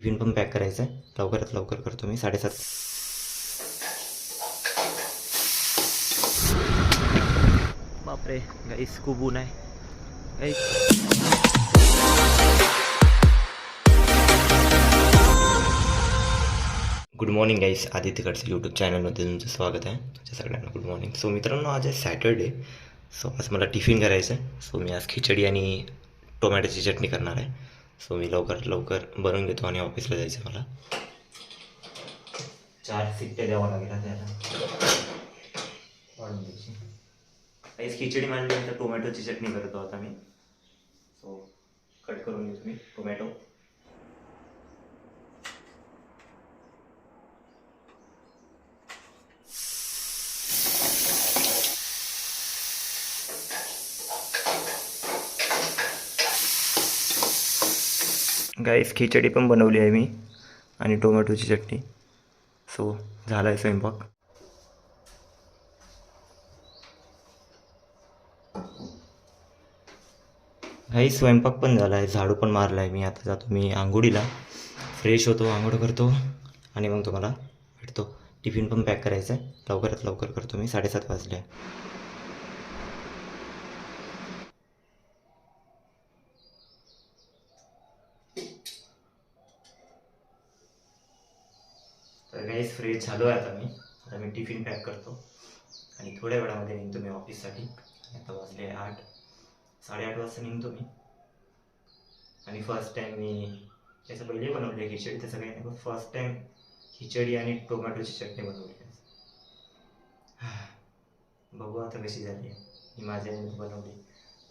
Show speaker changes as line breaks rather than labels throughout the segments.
Tiffin पण pack करायचं आहे लवकरात लवकर करतो मी. साडेसात बापरे गाईस खूप ऊन आहे. गुड मॉर्निंग गाईस आदित्यकडचं यूट्यूब चॅनलमध्ये तुमचं स्वागत आहे. तुमच्या सगळ्यांना गुड मॉर्निंग सो मित्रांनो आज आहे सॅटर्डे सो आज मला टिफिन करायचं आहे सो मी आज खिचडी आणि टोमॅटोची चटणी करणार आहे. सो मी लवकर लवकर बनवून घेतो आणि ऑफिसला जायचं मला. चार सिट्ट्या द्यावं लागेल आता त्याला वाढून द्यायची. काहीच खिचडी मांडल्यानंतर टोमॅटोची चटणी करतो आता मी सो कट करून घेतो मी टोमॅटो गाईस खिचडी पण बनवली आहे मी आणि टोमॅटोची चटणी. सो झाला आहे स्वयंपाक. काही स्वयंपाक पण झाला आहे झाडू पण मारला आहे मी. आता जातो मी आंघोळीला. फ्रेश होतो आंघोळ करतो आणि मग तुम्हाला भेटतो. टिफिन पण पॅक करायचं आहे लवकरात लवकर करतो मी. साडेसात वाजले. तर काहीच फ्रेश झालो आहे आता मी. आता मी टिफिन पॅक करतो. आणि थोड्या वेळामध्ये निघतो मी ऑफिससाठी आता वाजले आठ. साडेआठ वाजता निघतो मी. आणि फर्स्ट टाईम मी त्याचं पहिले बनवले खिचडी त्याचं काही नाही. पण फर्स्ट टाईम खिचडी आणि टोमॅटोची चटणी बनवली आहे. बघू आता कशी झाली. आहे मी माझ्या बनवली.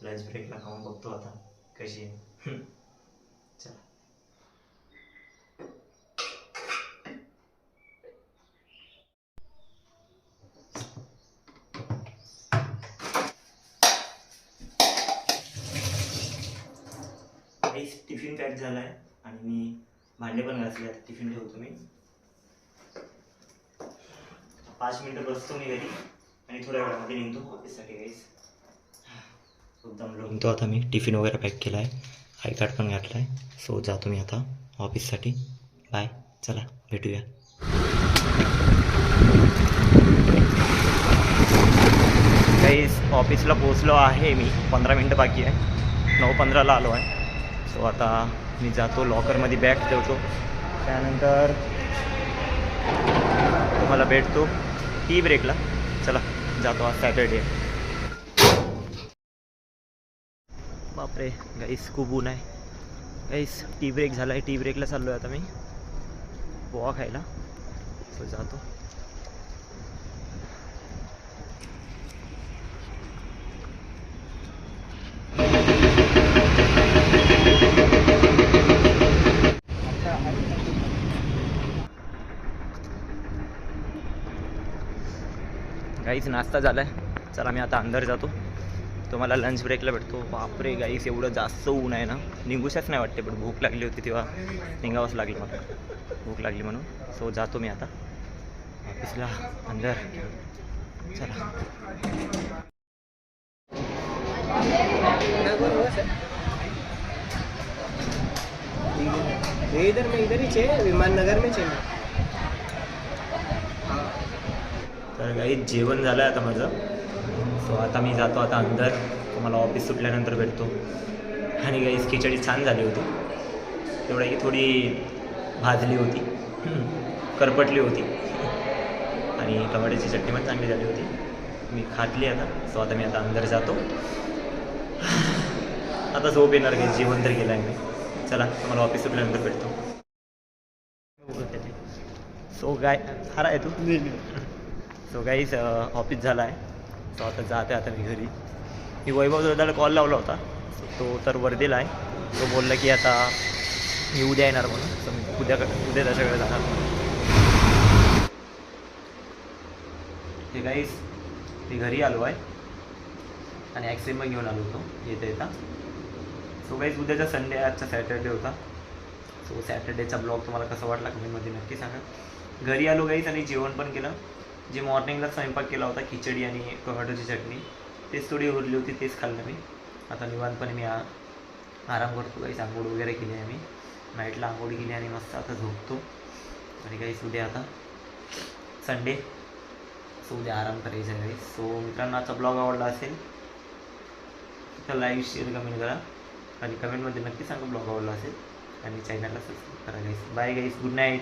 लंच ब्रेकला खाऊन बघतो आता कशी आहे चला काहीच टिफिन पॅक झाला आहे आणि मी भांडे पण घासले आता टिफिन ठेवतो मी. पाच मिनटं बसतो मी घरी आणि थोड्या वेळामध्ये निघतो ऑफिससाठी काहीच दमलो. निघतो आता मी. टिफिन वगैरे पॅक केला आहे आय कार्ड पण घातला आहे सो जातो मी आता ऑफिससाठी. बाय. चला भेटूया. काही ऑफिसला पोचलो आहे मी. पंधरा मिनटं बाकी आहे. नऊ पंधराला आलो आहे. सो आता मैं मी जातो लॉकरमध्ये बॅग ठेवतो. त्यानंतर तुम्हाला भेटतो टी ब्रेकला. चला, जातो आज सॅटर्डे. बापरे गाईस खूप ऊन आहे. गाईस टी ब्रेक टी ब्रेकला आहे आता मी. पोहा खायला. सो जातो. गाईच नाश्ता झाला आहे चला मी आता अंदर जातो. तुम्हाला लंच ब्रेकला भेटतो. बापरे गाईस एवढं जास्त ऊन आहे ना. निघूशाच नाही वाटते पण भूक लागली होती तेव्हा. निघावंच लागली मला. भूक लागली म्हणून. सो जातो मी आता. ऑफिसला. अंदर चला.
इधर में इधर ही चाहिए विमान नगर में चाहिए
तर काही जेवण झालं आहे आता माझं. सो आता मी जातो आता अंदर. तुम्हाला ऑफिस सुटल्यानंतर भेटतो. आणि काही खिचडी छान झाली होती. तेवढा की थोडी भाजली होती. करपटली होती. आणि टमाट्याची चटणी पण चांगली झाली होती. मी खातली आता. सो आता मी आता अंदर जातो. आता झोप येणार काही जेवण तर केलं आहे मी. चला तुम्हाला ऑफिस सुटल्यानंतर भेटतो. सो गाय हरा आहे तू? सो काहीच ऑफिस झाला आहे सो आता जाते आता मी घरी. मी वैभव जोरदाला कॉल लावला होता. तो तर वर्धेला आहे. तो बोलला की आता मी उद्या येणार म्हणून. तर मी उद्या उद्या त्याच्याकडे जाणार ते काहीच मी घरी आलो आहे. आणि ॲक्सिम घेऊन आलो होतो. येता येता. सो काहीच उद्याचा संडे आजचा सॅटर्डे होता. सो सॅटर्डेचा ब्लॉग तुम्हाला कसा वाटला कमेंटमध्ये नक्की सांगा. घरी आलो गाईज आणि जेवण पण केलं. जे मॉर्निंगला स्वयंपाक केला होता खिचडी आणि टोमॅटोची चटणी तेच थोडी उरली होती तेच खाल्लं मी. आता निवांतपणे मी आ आराम करतो काही आंघोळ वगैरे केली आहे मी. नाईटला आंघोळ केली आणि मस्त आता झोपतो. आणि काहीच उद्या आता. संडे सो उद्या आराम करायचा आहे. सो मित्रांनो आजचा ब्लॉग आवडला असेल तर लाईक शेअर कमेंट करा. आणि कमेंटमध्ये नक्की सांगा ब्लॉग आवडला असेल. आणि चॅनलला सबस्क्राईब करा guys bye guys good night